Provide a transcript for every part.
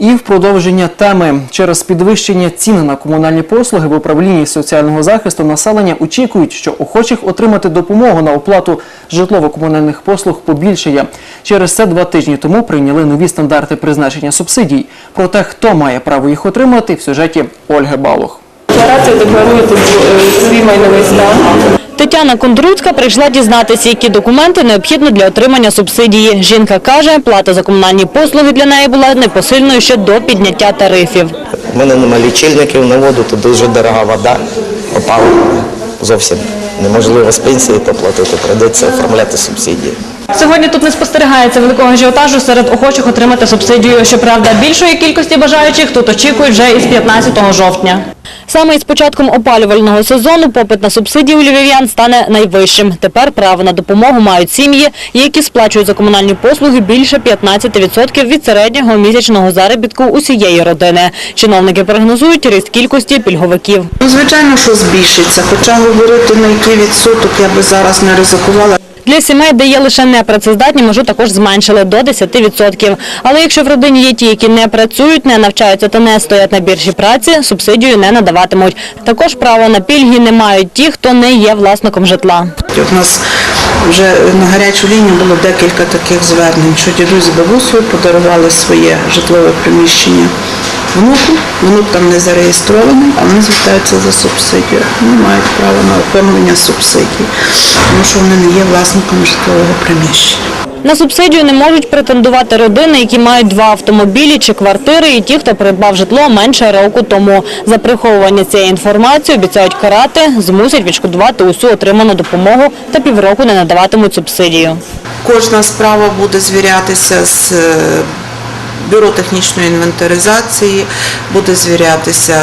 І в продовження теми через підвищення цін на комунальні послуги в управлінні соціального захисту населення очікують, що охочих отримати допомогу на оплату житлово-комунальних послуг побільшає. Через це два тижні тому прийняли нові стандарти призначення субсидій. Про те, хто має право їх отримати, в сюжеті Ольги Балух. Декларацію декларуєте е, свій майновий стан. Тетяна Кондруцька прийшла дізнатися, які документи необхідно для отримання субсидії. Жінка каже, плата за комунальні послуги для неї була непосильною ще до підняття тарифів. У мене нема лічильників на воду, тут дуже дорога вода, опалення. Зовсім неможливо з пенсії поплатити, прийдеться оформляти субсидії. Сьогодні тут не спостерігається великого ажіотажу серед охочих отримати субсидію. Щоправда, більшої кількості бажаючих тут очікують вже із 15 жовтня. Саме із початком опалювального сезону попит на субсидії у львів'ян стане найвищим. Тепер право на допомогу мають сім'ї, які сплачують за комунальні послуги більше 15% від середнього місячного заробітку усієї родини. Чиновники прогнозують ріст кількості пільговиків. Ну, звичайно, що збільшиться, хоча говорити на який відсоток я би зараз не ризикувала. Для сімей, де є лише непрацездатні, межу також зменшили до 10%. Але якщо в родині є ті, які не працюють, не навчаються та не стоять на біржі праці, субсидію не надаватимуть. Також право на пільги не мають ті, хто не є власником житла. У нас вже на гарячу лінію було декілька таких звернень, що дідусь з бабусею подарували своє житлове приміщення внуку, внук там не зареєстрований, а вони звертаються за субсидію. Вони мають право на оформлення субсидій, тому що вони не є власником житлового приміщення. На субсидію не можуть претендувати родини, які мають два автомобілі чи квартири, і ті, хто придбав житло менше року тому. За приховування цієї інформації обіцяють карати, змусять відшкодувати усю отриману допомогу та півроку не надаватимуть субсидію. Кожна справа буде звірятися з е, бюро технічної інвентаризації, буде звірятися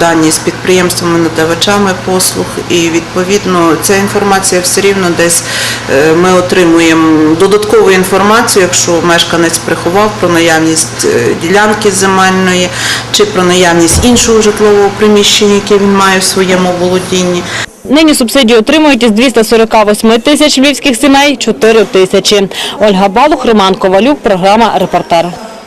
дані з підприємствами, надавачами послуг, і відповідно ця інформація все рівно десь е, ми отримуємо додаткову інформацію, якщо мешканець приховав про наявність е, ділянки земельної чи про наявність іншого житлового приміщення, яке він має в своєму володінні. Нині субсидію отримують із 248 тисяч львівських сімей – 4 тисячі. Ольга Балух, Роман Ковалюк, програма «Репортер».